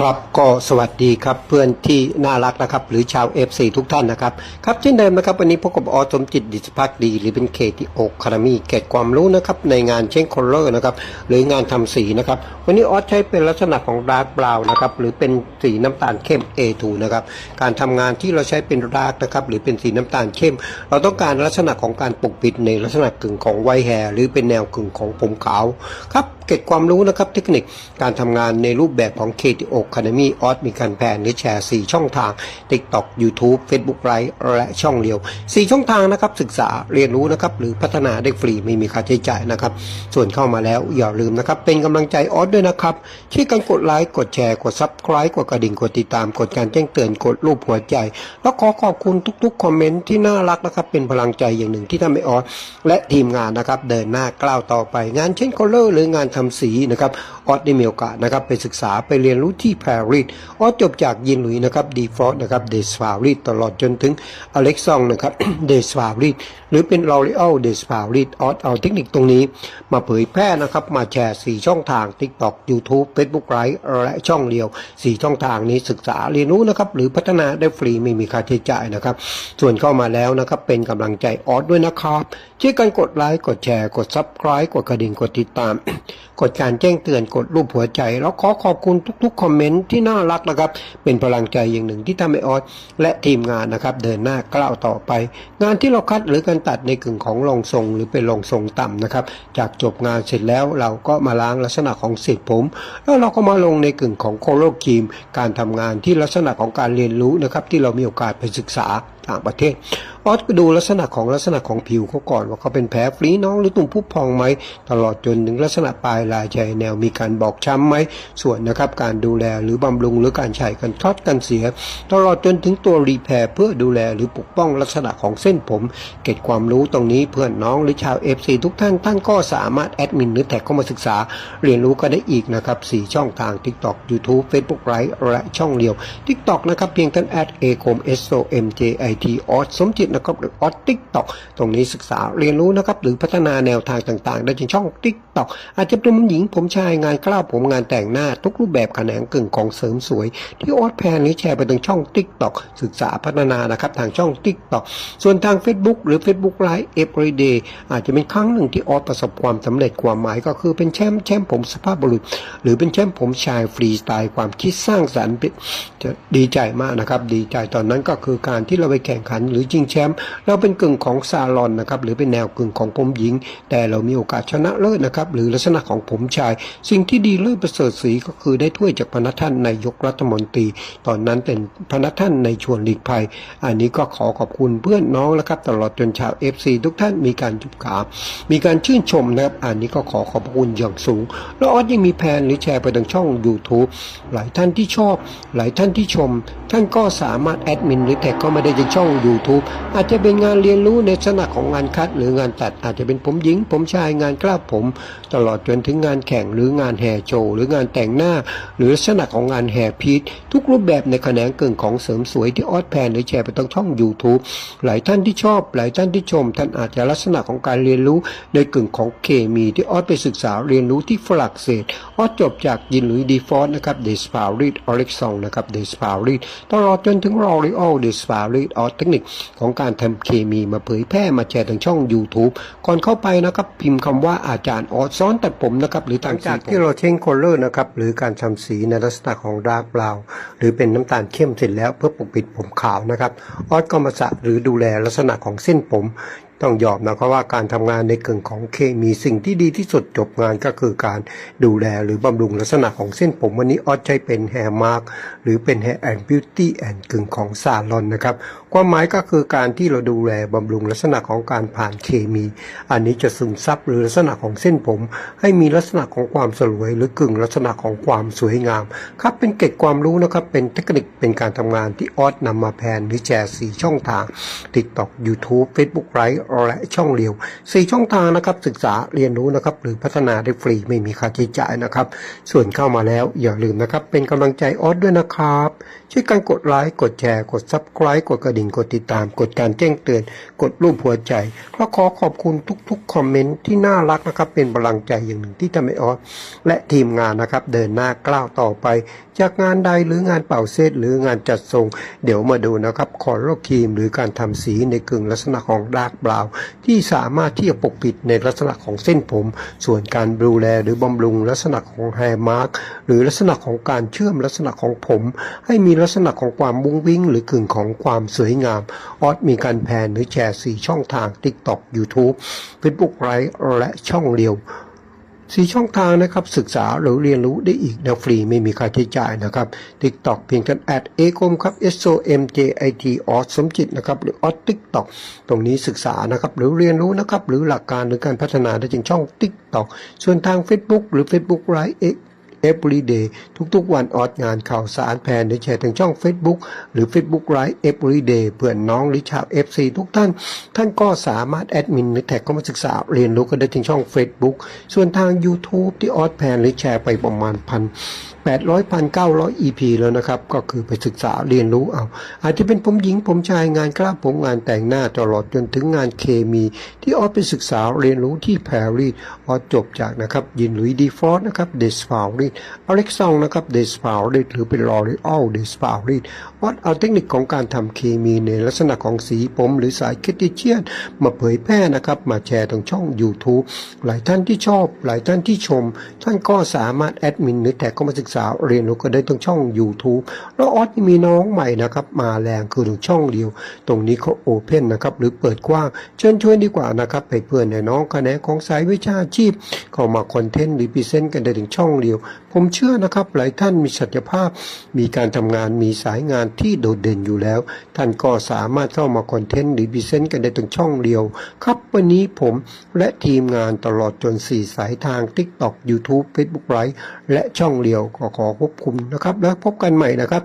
ครับก็สวัสดีครับเพื่อนที่น่ารักนะครับ หรือชาว FC ทุกท่านนะครับ ครับเช่นเดิมนะครับ วันนี้พบกับออสมจิตดิสพักดี หรือเป็นเคที่โอคารามีเกตความรู้นะครับ ในงานเช่นคอลเลอร์นะครับ หรืองานทำสีนะครับ วันนี้ออสใช้เป็นลักษณะของดาร์กบราวน์นะครับ หรือเป็นสีน้ำตาลเข้ม A2 นะครับ การทำงานที่เราใช้เป็นดาร์กนะครับ หรือเป็นสีน้ำตาลเข้ม เราต้องการลักษณะของการปกปิดในลักษณะกึ่งของไวแฮร์หรือเป็นแนวกึ่งของผมขาวครับ เก็บความรู้นะครับเทคนิคการทำงานในรูปแบบของ KTO Academy ออสมีการแพนหรือแชร์ 4 ช่องทาง TikTok YouTube Facebook Live และช่องเดียว 4 ช่องทางนะครับศึกษาเรียนรู้นะครับหรือพัฒนาได้ฟรีไม่มีค่าใช้จ่ายนะครับ ส่วนเข้ามาแล้วอย่าลืมนะครับ เป็นกำลังใจออสด้วยนะครับช่วยกันกดไลค์กดแชร์กด Subscribe กดกระดิ่งกดติดตามกดการแจ้งเตือนกดรูปหัวใจ แล้วขอขอบคุณทุกๆ คอมเมนต์ที่น่ารักนะครับเป็นพลังใจอย่างหนึ่งที่ทำให้ออสและทีมงานนะครับเดินหน้ากล้าวต่อไปงานเช่นคอลเลอร์หรืองานทำสีนะครับออสได้มีโอกาสนะครับไปศึกษาไปเรียนรู้ที่ปารีสออสจบจากยินหลุยนะครับดีฟอร์นะครับเดสฟารีสตลอดจนถึงอเล็กซองนะครับเดสฟารีสหรือเป็นลอรีอ l เดสฟารีสออสเอาเทคนิคตรงนี้ มาเผยแพร่นะครับมาแชร์ 4 ช่องทาง TikTok YouTube Facebook Live และช่องเดียว 4 ช่องทางนี้ศึกษาเรียนรู้นะครับหรือพัฒนาได้ฟรีไม่มีค่าใช้จ่ายนะครับ ส่วนเข้ามาแล้วนะครับเป็นกำลังใจออสด้วยนะครับช่วยกันกดไลค์กดแชร์กด Subscribe กดกระดิ่งกดติดตาม กดการแจ้งเตือนกดรูปหัวใจ แล้วขอขอบคุณทุกๆคอมเมนต์ที่น่ารักนะครับ เป็นพลังใจอย่างหนึ่งที่ทำให้ออสและทีมงานนะครับ เดินหน้าก้าวต่อไป งานที่เราคัดหรือการตัดในกึ่งของรองทรง หรือเป็นรองทรงต่ำนะครับ จากจบงานเสร็จแล้วเราก็มาล้างลักษณะของเศษผม แล้วเราก็มาลงในกึ่งของโคโลคีม การทำงานที่ลักษณะของการเรียนรู้นะครับที่เรามีโอกาสไปศึกษาต่างประเทศ ออสไปดูลักษณะของลักษณะของผิวเขาก่อนว่าเขาเป็นแผลฟรีน้องหรือตุ่มพุพองไหม ตลอดจนถึงลักษณะปลายลายชายแนวมีการบอกช้ำไหม ส่วนนะครับการดูแลหรือบำรุงหรือการใช้กันทอดกันเสีย ตลอดจนถึงตัวรีแพร์เพื่อดูแลหรือปกป้องลักษณะของเส้นผม เก็บความรู้ตรงนี้เพื่อนน้องหรือชาว FC ทุกท่านท่านก็สามารถแอดมินหรือแท็กเข้ามาศึกษา เรียนรู้กันได้อีกนะครับ4ช่องทาง TikTok YouTube Facebook Live และช่องเดียว TikTok นะครับเพียงท่านแอด a c o m s o m j i t ออสสมจิตนะครับหรือออส TikTok ตรงนี้ศึกษาเรียนรู้นะครับหรือพัฒนาแนวทางต่างๆ ได้จากช่อง TikTok อาจจะเป็นหญิงผมชายงานกล้าวผมงานแต่งหน้าทุกรูปแบบแขนงกึ่งของเสริมสวย ที่ออสแพนนี้แชร์ไปทางช่อง TikTok ศึกษาพัฒนานะครับทางช่อง TikTok ส่วนทาง Facebook หรือ Facebook Live Everyday อาจจะเป็นครั้งหนึ่งที่ออสประสบความสำเร็จความหมายก็คือเป็นแชมป์แชมป์ผมสภาพบุรุษ หรือเป็นแชมป์ผมชายฟรีสไตล์ความคิดสร้างสรรค์จะดีใจมากนะครับ ดีใจตอนนั้นก็คือการที่เราไปแข่งขันหรือชิงแชมป์เราเป็นกึ่งของซาลอนนะครับหรือเป็นแนวกึ่งของผมหญิง แต่เรามีโอกาสชนะเลิศนะครับหรือลักษณะของผมชาย สิ่งที่ดีเลิศประเสริฐสีก็คือได้ถ้วยจากพนักท่านนายกรัฐมนตรี ตอนนั้นเป็นพนักท่านในชวนหลีกภัย อันนี้ก็ขอขอบคุณเพื่อนน้องแล้วครับตลอดจนชาว FC ทุกท่านมีการจุบขา มีการชื่นชมนะครับอันนี้ก็ขอขอบคุณอย่างสูง แล้วออสยังมีแพนหรือแชร์ไปทางช่อง YouTube หลายท่านที่ชอบ หลายท่านที่ชม ท่านก็สามารถแอดมินหรือแท็กเข้ามาได้ช่อง YouTube อาจจะเป็นงานเรียนรู้ในลักษณะของงานคัดหรืองานตัด อาจจะเป็นผมหญิง ผมชายงานกล้าผม ตลอดจนถึงงานแข่งหรืองานแห่โชว์หรืองานแต่งหน้า หรือลักษณะของงานแห่พีททุกรูปแบบในแขนงเกึ่งของเสริมสวยที่ออสแพนหรือแชร์ไปทางช่อง YouTube หลายท่านที่ชอบ หลายท่านที่ชม ท่านอาจจะลักษณะของการเรียนรู้ในกึ่งของเคมีที่ออสไปศึกษาเรียนรู้ที่ฝรั่งเศสออสจบจากยินหลุยดีฟอร์นะครับเดสปารีดอเล็กซองนะครับเดสปารีดตลอดจนถึงรอริโอเดสปารีดออสเทคนิคของการทำเคมีมาเผยแพร่มาแชร์ทางช่อง YouTube ก่อนเข้าไปนะครับ พิมพ์คำว่าอาจารย์ออสซ้อนตัดผมนะครับ หรือต่างจากที่เราเช่งโคลเลอร์นะครับ หรือการทำสีในลักษณะของดาร์กบราวน์หรือเป็นน้ำตาลเข้มเสร็จแล้วเพื่อปกปิดผมขาวนะครับออสก็มาสระหรือดูแลลักษณะของเส้นผมต้องยอมนะครับว่าการทำงานในกึ่งของเคมีสิ่งที่ดีที่สุดจบงานก็คือการดูแลหรือบำรุงลักษณะของเส้นผมวันนี้ออสใช้เป็นแฮร์มาร์กหรือเป็นแฮร์แอนด์บิวตี้แอนด์กึ่งของซาลอนนะครับ ความหมายก็คือการที่เราดูแลบำรุงลักษณะของการผ่านเคมี อันนี้จะซึมซับหรือลักษณะของเส้นผม ให้มีลักษณะของความสลวย หรือกึ่งลักษณะของความสวยงามครับเป็นเกร็ดความรู้นะครับเป็นเทคนิคเป็นการทำงานที่ออสนำมาแพนหรือแชร์สี่ช่องทาง TikTok YouTube Facebook Live และช่องเดียวสี่ช่องทางนะครับศึกษาเรียนรู้นะครับหรือพัฒนาได้ฟรีไม่มีค่าใช้จ่ายนะครับ ส่วนเข้ามาแล้วอย่าลืมนะครับเป็นกำลังใจออสด้วยนะครับช่วยกันกดไลค์กดแชร์กด Subscribe กดกระดิ่งดิ่งกดติดตามกดการแจ้งเตือน กดรูปหัวใจและขอขอบคุณทุกๆคอมเมนต์ที่น่ารักนะครับ เป็นพลังใจอย่างหนึ่งที่ทำให้ออสและทีมงานนะครับ เดินหน้ากล้าวต่อไป จากงานใดหรืองานเป่าเซตหรืองานจัดทรง เดี๋ยวมาดูนะครับคอร์โรครีม หรือการทำสีในกึ่งลักษณะของดาร์กบราวที่สามารถที่จะปกปิดในลักษณะของเส้นผม ส่วนการบลูแลหรือบำรุงลักษณะของแฮร์มาร์กหรือลักษณะของการเชื่อมลักษณะของผม ให้มีลักษณะของความบุ้งวิ่งหรือกึ่งของความสวยงาม ออสมีการแพนหรือแชร์สี่ช่องทาง TikTok YouTube Facebook ไลฟ์และช่องเรียวสีช่องทางนะครับ ศึกษาหรือเรียนรู้ได้อีกนวฟรีไม่มีค่าใช้จ่ายนะครับ TikTok เพียงกันแอดเอกมครับ S O M J I T ออสสมจิตนะครับ หรือออส TikTok ตรงนี้ศึกษานะครับ หรือเรียนรู้นะครับ หรือหลักการหรือการพัฒนาได้จึงช่อง TikTok ส่วนทาง Facebook หรือ Facebook ไลฟ์ Everyday ทุกๆวันออดงานข่าวสารแพนหรือแชร์ทางช่อง Facebook หรือ Facebook Live Everyday เพื่อนน้องหรือชาว FC ทุกท่าน ท่านก็สามารถแอดมินหรือแท็กเข้ามาศึกษาเรียนรู้กันได้ทางช่อง Facebook ส่วนทาง YouTube ที่ออดแพนหรือแชร์ไปประมาณพัน800พัน900 EP แล้วนะครับ ก็คือไปศึกษาเรียนรู้เอา อาจจะเป็นผมหญิงผมชายงานกล้าผมงานแต่งหน้าตลอดจนถึงงานเคมี ที่ออสไปศึกษาเรียนรู้ที่ปารีสออสจบจากนะครับยินหลุยดีฟอร์นะครับเดสฟาวรีดอเล็กซองนะครับเดสฟาวรีดหรือเป็นลอรีอัลเดสฟาวรีดออสเอาเทคนิคของการทำเคมีในลักษณะของสีผมหรือสายเคติเชียน มาเผยแพร่นะครับ มาแชร์ตรงช่อง YouTube หลายท่านที่ชอบ หลายท่านที่ชม ท่านก็สามารถแอดมินหรือแท็กเข้ามาศึกษาเรียนรู้ก็ได้ตรงช่อง YouTube แล้วออสยังมีน้องใหม่นะครับ มาแรงคือตรงช่องเดียว ตรงนี้เขาโอเพนนะครับ หรือเปิดกว้าง เชิญชวนดีกว่านะครับให้เพื่อนในน้องคะแนนของสายวิชาชีพ เข้ามาคอนเทนต์หรือพรีเซนต์กันได้ถึงช่องเดียว ผมเชื่อนะครับหลายท่านมีศักยภาพ มีการทำงานมีสายงานที่โดดเด่นอยู่แล้ว ท่านก็สามารถเข้ามาคอนเทนต์หรือพรีเซนต์กันได้ตรงช่องเดียว ครับวันนี้ผมและทีมงานตลอดจน 4 สายทาง TikTok YouTube Facebook Live และช่องเดียวก็ขอควบคุมนะครับ แล้วพบกันใหม่นะครับ